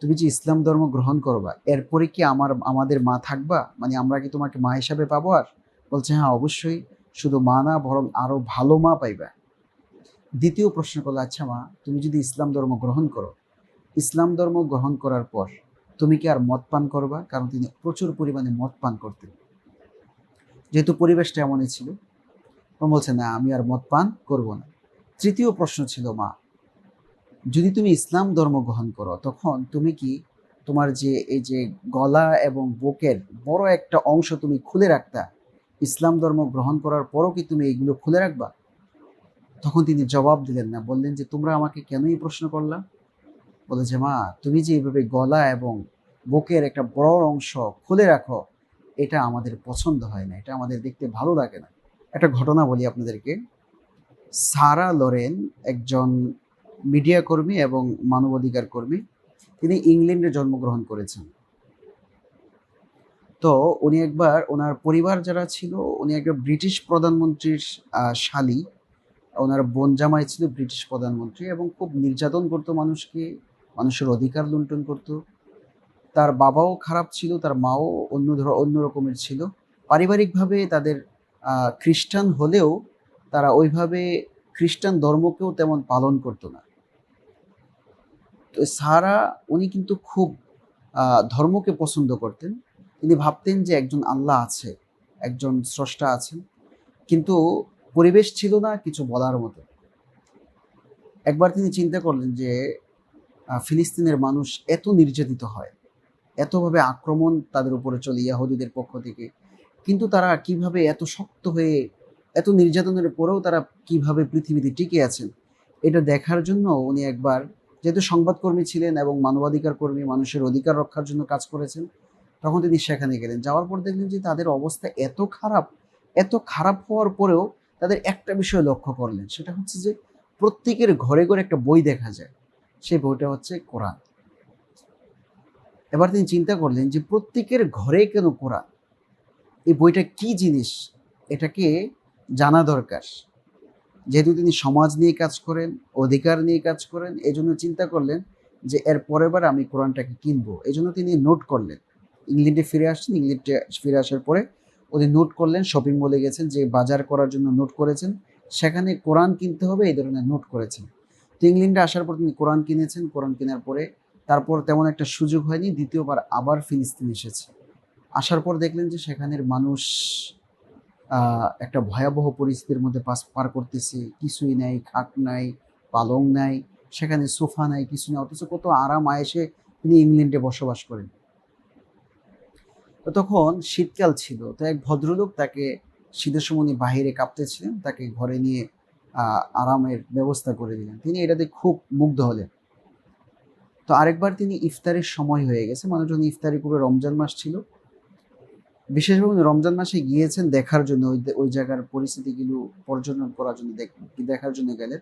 তুমি যে ইসলাম ধর্ম গ্রহণ করবা, এরপরে কি আমার, আমাদের মা থাকবা? মানে আমরা কি তোমাকে মা হিসাবে পাবো আর? বলছে হ্যাঁ অবশ্যই। শুধু মা না, বরং আরও ভালো মা পাইবা। দ্বিতীয় প্রশ্ন করল আচ্ছা মা, তুমি যদি ইসলাম ধর্ম গ্রহণ করো, ইসলাম ধর্ম গ্রহণ করার পর তুমি কি আর মদ পান করবা? কারণ তিনি প্রচুর পরিমাণে মদ পান করতেন। যেহেতু পরিবেশটা এমনই ছিল। বলছে, না, আমি আর মদ পান করব না। তৃতীয় প্রশ্ন ছিল, মা যদি তুমি ইসলাম ধর্ম গ্রহণ করো, তখন তুমি কি তোমার যে, এই যে গলা এবং বুকের বড় একটা অংশ তুমি খুলে রাখতা? ইসলাম ধর্ম গ্রহণ করার পরও কি তুমি এইগুলো খুলে রাখবা? তখন তিনি জবাব দিলেন না, বললেন যে, তোমরা আমাকে কেন এই প্রশ্ন করলা? বলে, যে মা, তুমি যে এইভাবে গলা এবং বুকের একটা বড় অংশ খুলে রাখো, এটা আমাদের পছন্দ হয় না, এটা আমাদের দেখতে ভালো লাগে না। একটা ঘটনা বলি আপনাদেরকে। সারা লরেন একজন মিডিয়া কর্মী এবং মানবাধিকার কর্মী, তিনি ইংল্যান্ডে জন্মগ্রহণ করেছেন। তো উনি একবার ওনার পরিবার যারা ছিল, উনি একবার ব্রিটিশ প্রধানমন্ত্রীর শালী। ওনার বোন জামাই ছিল ব্রিটিশ প্রধানমন্ত্রী এবং খুব নির্যাতন করতো মানুষকে, মানুষের অধিকার লুণ্ঠন করতো। তার বাবাও খারাপ ছিল, তার মাও অন্য ধর, অন্য রকমের ছিল। পারিবারিকভাবে তাদের খ্রিস্টান হলেও তারা ওইভাবে খ্রিস্টান ধর্মকেও তেমন পালন করতো না। তো সারা উনি কিন্তু খুব ধর্মকে পছন্দ করতেন। তিনি ভাবতেন যে একজন আল্লাহ আছে, একজন স্রষ্টা আছেন। কিন্তু পরিবেশ ছিল না কিছু বলার মতো। একবার তিনি চিন্তা করলেন যে ফিলিস্তিনের মানুষ এত নির্যাতিত হয়, এতভাবে আক্রমণ তাদের উপরে চলে ইয়াহুদিদের পক্ষ থেকে। কিন্তু তারা কীভাবে এত শক্ত হয়ে, এত নির্যাতনের পরেও তারা কীভাবে পৃথিবীতে টিকে আছেন, এটা দেখার জন্য উনি একবার যেহেতু সংবাদকর্মী ছিলেন এবং মানবাধিকার কর্মী মানুষের অধিকার রক্ষার জন্য কাজ করেছেন, তখন তিনি সেখানে গেলেন। যাওয়ার পর দেখলেন যে তাদের অবস্থা এত খারাপ এত খারাপ হওয়ার পরেও তাদের একটা বিষয় লক্ষ্য করলেন। সেটা হচ্ছে যে প্রত্যেকের ঘরে ঘরে একটা বই দেখা যায়। সেই বইটা হচ্ছে কোরআন। এবার তিনি চিন্তা করলেন যে প্রত্যেকের ঘরে কেন কোরআন? এই বইটা কি জিনিস? এটাকে জানা দরকার। যেহেতু তিনি সমাজ নিয়ে কাজ করেন, অধিকার নিয়ে কাজ করেন এই জন্য চিন্তা করলেন যে এর পরের বার আমি কোরআনটাকে কিনবো। এই জন্য তিনি নোট করলেন। ইংল্যান্ডে ফিরে আসছেন, ইংল্যান্ডে ফিরে আসার পরে উনি নোট করলেন, শপিং মলে গেছেন, যে বাজার করার জন্য নোট করেছেন, সেখানে কোরআন কিনতে হবে, এই ধরনের নোট করেছেন। তো ইংল্যান্ডে আসার পর তিনি কোরআন কিনেছেন, কোরআন কেনার পরে তারপর তেমন একটা সুযোগ হয়নি, দ্বিতীয়বার আবার ফিলিস্তিন এসেছে। আসার পর দেখলেন যে সেখানের মানুষ একটা ভয়াবহ পরিস্থিতির মধ্যে পাস পার করতেছে, কিছুই নাই, খাট নাই, পালং নাই, সেখানে সোফা নাই, কিছু নাই, অথচ কত আরাম, আয়েসে তিনি ইংল্যান্ডে বসবাস করেন। তো তখন শীতকাল ছিল, তো এক ভদ্রলোক তাকে শীতের সময় বাহিরে কাঁপতেছিলেন, তাকে ঘরে নিয়ে আরামের ব্যবস্থা করে দিলেন। তিনি এটাতে খুব মুগ্ধ হলেন। তো আরেকবার তিনি ইফতারের সময় হয়ে গেছে, মানুষজন ইফতারি করে রমজান মাস ছিল। বিশেষভাবে রমজান মাসে গিয়েছেন দেখার জন্য, ওই ওই জায়গার পরিস্থিতিগুলো পর্যটন করার জন্য দেখ- দেখার জন্য গেলেন।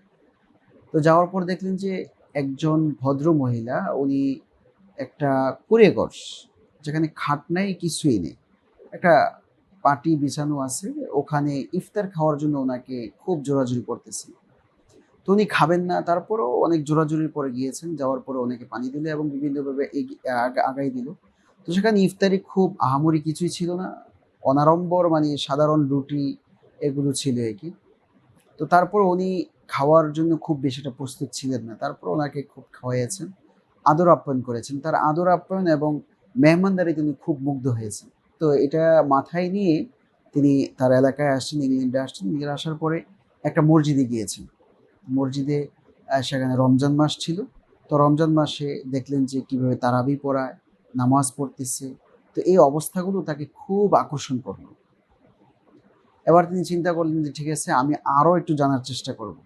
তো যাওয়ার পর দেখলেন যে একজন ভদ্র মহিলা, উনি একটা কুড়ে ঘর যেখানে খাট নাই, কিছুই নেই। একটা পাটি বিছানো আছে, ওখানে ইফতার খাওয়ার জন্য ওনাকে খুব জোরাজুরি করতেছে। তো উনি খাবেন না, তারপরেও অনেক জোরাজুরির পরে গিয়েছেন, যাওয়ার পরে অনেকে পানি দিল এবং বিভিন্নভাবে আগাই দিল। তো সেখানে ইফতারি খুব আহামরি কিছুই ছিল না। অনাড়ম্বর মানে সাধারণ রুটি এগুলো ছিল আর কি। তো তারপর উনি খাওয়ার জন্য খুব বেশিটা প্রস্তুত ছিলেন না। তারপর ওনাকে খুব খাওয়াইয়েছেন, আদর আপ্যায়ন করেছেন। তার আদর আপ্যায়ন এবং মেহমানদারি তিনি খুব মুগ্ধ হয়েছেন। তো এটা মাথায় নিয়ে তিনি তার এলাকায় আসছেন, ইংল্যান্ডে আসছেন। ইংল্যান্ডে আসার পরে একটা মসজিদে গিয়েছেন। মসজিদে সেখানে রমজান মাস ছিল। তো রমজান মাসে দেখলেন যে কীভাবে তারাবি পড়ায় নামাজ পড়তেছে। তো এই অবস্থাগুলো তাকে খুব আকর্ষণ করল। এবার তিনি চিন্তা করলেন যে, ঠিক আছে, আমি আরও একটু জানার চেষ্টা করব।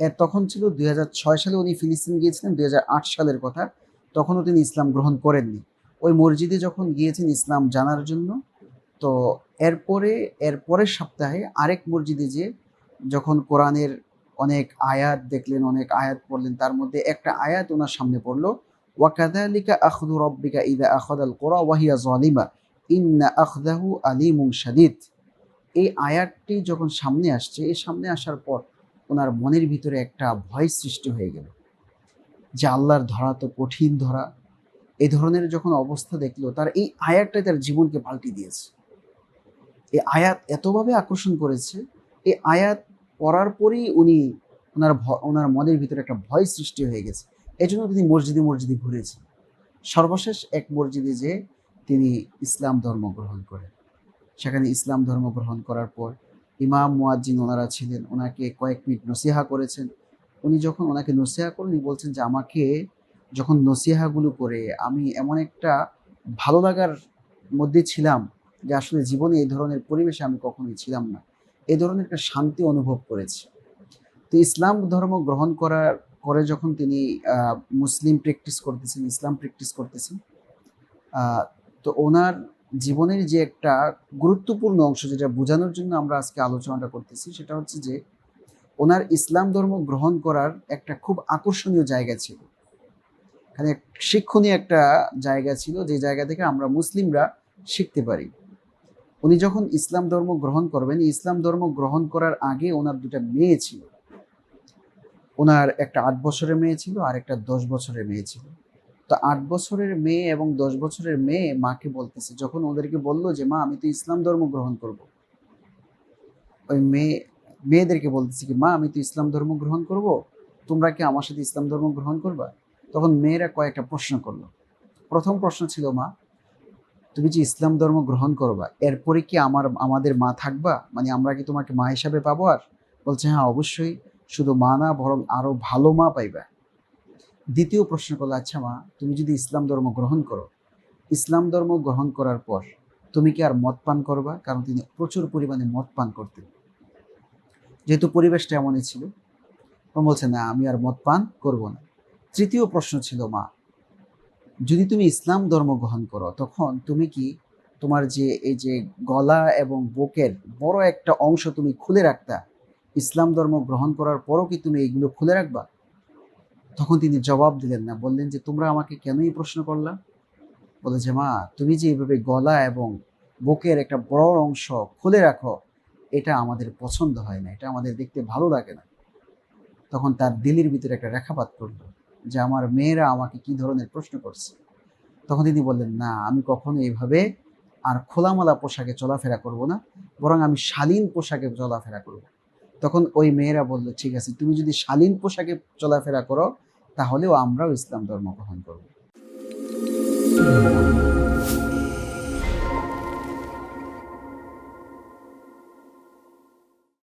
এর তখন ছিল দুই হাজার ছয় সালে উনি ফিলিস্তিন গিয়েছিলেন, দুই হাজার আট সালের কথা। তখনও তিনি ইসলাম গ্রহণ করেননি। ওই মসজিদে যখন গিয়েছেন ইসলাম জানার জন্য, তো এরপরে এর পরের সপ্তাহে আরেক মসজিদে যে যখন কোরআনের অনেক আয়াত দেখলেন, অনেক আয়াত পড়লেন, তার মধ্যে একটা আয়াত ওনার সামনে পড়ল ওয়াকাদালিকা আখদু রব্বিকা ইদা আখদাল কোরা ওয়াহিয়া জালিমা ইন্না আখদাহু আলিমুন শাদীদ। এই আয়াতটি যখন সামনে আসছে, এই সামনে আসার পর ওনার মনের ভিতরে একটা ভয় সৃষ্টি হয়ে গেল। যে আল্লাহর ধরা তো কঠিন ধরা। এই ধরনের যখন অবস্থা দেখল, তার এই আয়াতটাই তার জীবনকে পাল্টে দিয়েছে। এই আয়াত এতভাবে আকর্ষণ করেছে এই আয়াত পড়ার পরেই উনি ওনার ওনার মনের ভিতরে একটা ভয় সৃষ্টি হয়ে গেছে। এই জন্য তিনি মসজিদে মসজিদে ঘুরেছেন। সর্বশেষ এক মসজিদে যে তিনি ইসলাম ধর্ম গ্রহণ করেন। সেখানে ইসলাম ধর্ম গ্রহণ করার পর ইমাম, মুয়াজ্জিন ওনারা ছিলেন, ওনাকে কয়েক মিনিট নসিহা করেছেন। উনি যখন ওনাকে নসিহা করেন, উনি বলছেন যে, আমাকে যখন নসিহাগুলো করে আমি এমন একটা ভালো লাগার মধ্যে ছিলাম যে, আসলে জীবনে এই ধরনের পরিবেশে আমি কখনোই ছিলাম না। এই ধরনের একটা শান্তি অনুভব করেছি। তো ইসলাম ধর্ম গ্রহণ করার করে যখন তিনি মুসলিম প্র্যাকটিস করতেছেন, ইসলাম প্র্যাকটিস করতেছেন তো ওনার জীবনের যে একটা গুরুত্বপূর্ণ অংশ যেটা বোঝানোর জন্য আমরা আজকে আলোচনাটা করতেছি, সেটা হচ্ছে যে ওনার ইসলাম ধর্ম গ্রহণ করার একটা খুব আকর্ষণীয় জায়গা ছিল। এখানে শিক্ষণীয় একটা জায়গা ছিল, যে জায়গা থেকে আমরা মুসলিমরা শিখতে পারি। উনি যখন ইসলাম ধর্ম গ্রহণ করবেন, ইসলাম ধর্ম গ্রহণ করার আগে ওনার দুটা মেয়ে ছিল। ওনার একটা আট বছরের মেয়ে ছিল, আর একটা দশ বছরের মেয়ে ছিল। তো আট বছরের মেয়ে এবং দশ বছরের মেয়ে মাকে বলতেছে, যখন ওদেরকে বলল যে, মা, আমি তো ইসলাম ধর্ম গ্রহণ করব। ওই মেয়ে, মেয়েদেরকে বলতেছে কি, মা, আমি তো ইসলাম ধর্ম গ্রহণ করব, তোমরা কি আমার সাথে ইসলাম ধর্ম গ্রহণ করবা? তখন মেয়েরা কয়েকটা প্রশ্ন করল। প্রথম প্রশ্ন ছিল, মা, তুমি যে ইসলাম ধর্ম গ্রহণ করবা এরপরে কি আমার, আমাদের মা থাকবা? মানে আমরা কি তোমাকে মা হিসাবে পাবো আর? বলছে হ্যাঁ অবশ্যই। শুধু মা না, বরং আরও ভালো মা পাইবা। দ্বিতীয় প্রশ্ন করল আচ্ছা মা, তুমি যদি ইসলাম ধর্ম গ্রহণ করো, ইসলাম ধর্ম গ্রহণ করার পর তুমি কি আর মদ পান করবা? কারণ তিনি প্রচুর পরিমাণে মদ পান করতেন। যেহেতু পরিবেশটা এমনই ছিল বলছে, না, আমি আর মদ পান করব না। তৃতীয় প্রশ্ন ছিল, মা, যদি তুমি ইসলাম ধর্ম গ্রহণ করো, তখন তুমি কি তোমার যে, এই যে গলা এবং বুকের বড় একটা অংশ তুমি খুলে রাখতা ইসলাম ধর্ম গ্রহণ করার পরও কি তুমি এইগুলো খুলে রাখবা? তখন তিনি জবাব দিলেন না, বললেন যে, তোমরা আমাকে কেন এই প্রশ্ন করলা? বলে যে মা তুমি যে এইভাবে গলা এবং বুকের একটা বড় অংশ খুলে রাখো, এটা আমাদের পছন্দ হয় না, এটা আমাদের দেখতে ভালো লাগে না। তখন তার দিলের ভিতরে একটা রেখাপাত করল যে, আমার মেয়েরা আমাকে কি ধরনের প্রশ্ন করছে? তখন তিনি বললেন, না, আমি কখনো এইভাবে আর খোলামালা পোশাকে চলাফেরা করব না, বরং আমি শালীন পোশাকে চলাফেরা করব। তখন ওই মেয়েরা বলল, ঠিক আছে, তুমি যদি শালীন পোশাকে চলাফেরা করো, তাহলেও আমরাও ইসলাম ধর্ম গ্রহণ করব।